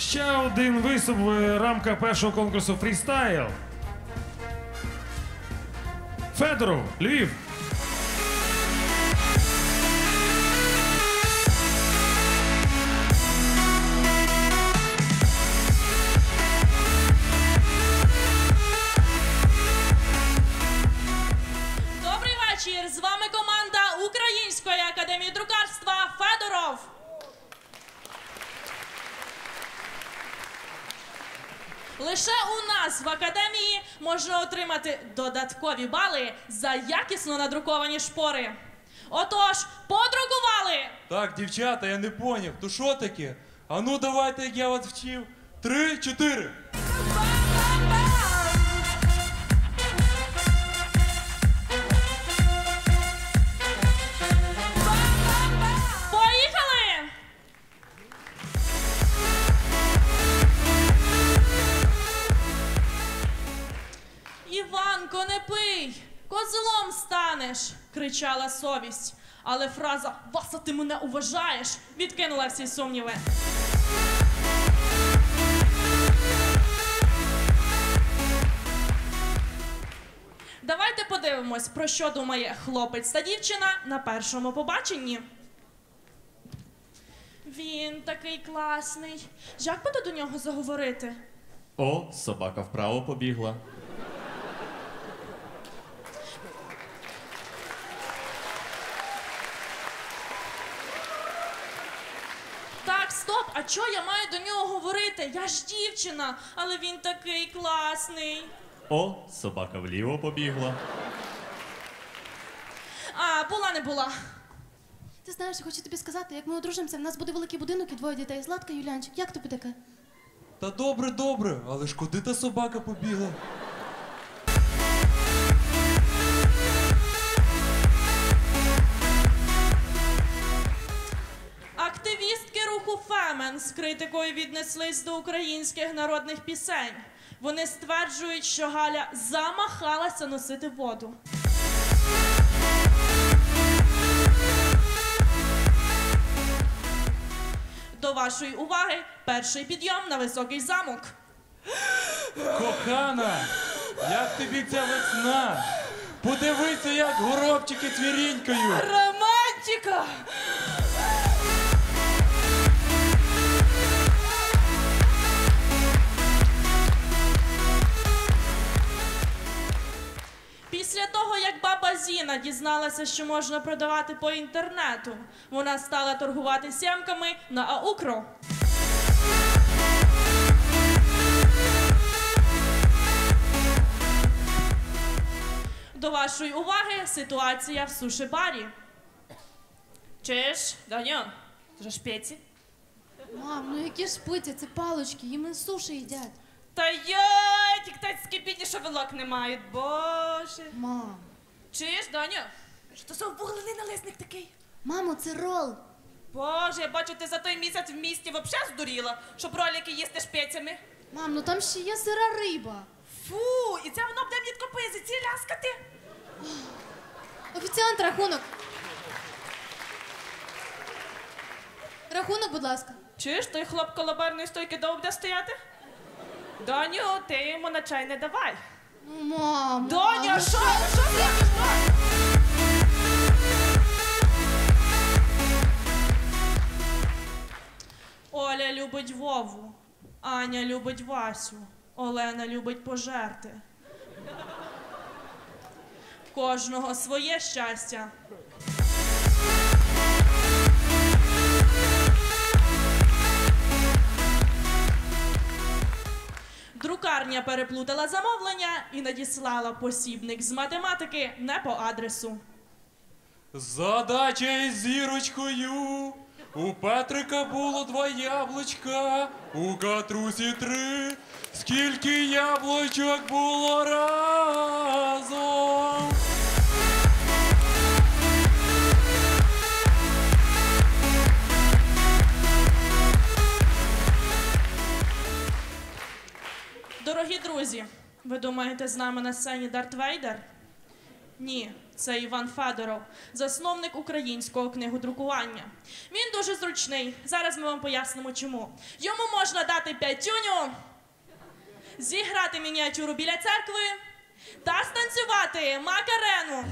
Ще один виступ в рамках першого конкурсу фрістайл. Федоров, Львів. Лише у нас в академії можна отримати додаткові бали за якісно надруковані шпори. Отож, подрукували! Так, дівчата, я не поняв. То що таке? А ну давайте, як я вас вчив. Три, чотири. Іванко, не пий! Козлом станеш! кричала совість. Але фраза Васа, ти мене уважаєш відкинула всі сумніви. Давайте подивимось, про що думає хлопець та дівчина на першому побаченні. Він такий класний. Як буде до нього заговорити? О, собака вправо побігла. Так, стоп, а чого я маю до нього говорити? Я ж дівчина, але він такий класний. О, собака вліво побігла. А, була не була. Ти знаєш, я хочу тобі сказати, як ми одружимося, в нас буде великий будинок і двоє дітей. Златка, Юлянчик, як тобі таке? Та добре, добре, але ж куди та собака побігла? Руху з критикою віднеслись до українських народних пісень. Вони стверджують, що Галя замахалася носити воду. До вашої уваги перший підйом на високий замок. Кохана, як тобі ця весна? Подивися, як горобчики цвірінькають. Романтика! Баба Зіна дізналася, що можна продавати по інтернету, вона стала торгувати сімками на Аукро. До вашої уваги ситуація в суші-барі. Чиш, Даньон, ти ж шпеці? Мам, ну які ж пиці, це палочки, їм суші їдять. Та йой, ті китайські бідні шавелок не мають, боже. Мам. Чиш, Даня? Що це за вуглений налисник такий? Мамо, це рол. Боже, я бачу, ти за той місяць в місті взагалі здуріла, щоб ролики їсти шпецями. Мам, ну там ще є сира риба. Фу, і це воно буде мені копизи, ці ляскати. Офіціант, рахунок. Рахунок, будь ласка. Чуєш, той хлоп коло барної стойки довго буде стояти? Доню, ти йому на чай не давай. Ну, Мам. Доня, що? Що ти Любить Вову, Аня любить Васю, Олена любить пожерти. Кожного своє щастя. Друкарня переплутала замовлення і надіслала посібник з математики не по адресу. Задача із зірочкою. У Петрика було два яблучка, у Катрусі три. Скільки яблучок було разом? Дорогі друзі, ви думаєте, з нами на сцені Дарт Вейдер? Ні, це Іван Федоров, засновник українського книгодрукування. Він дуже зручний. Зараз ми вам пояснимо чому. Йому можна дати п'ятюню, зіграти мініатюру біля церкви та станцювати макарену.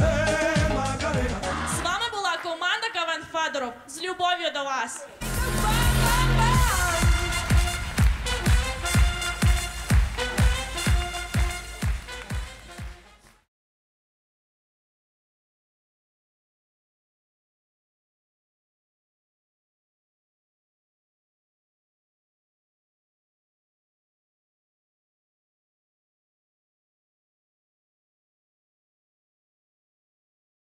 Eh. З вами була команда КВН Федоров. З любов'ю до вас.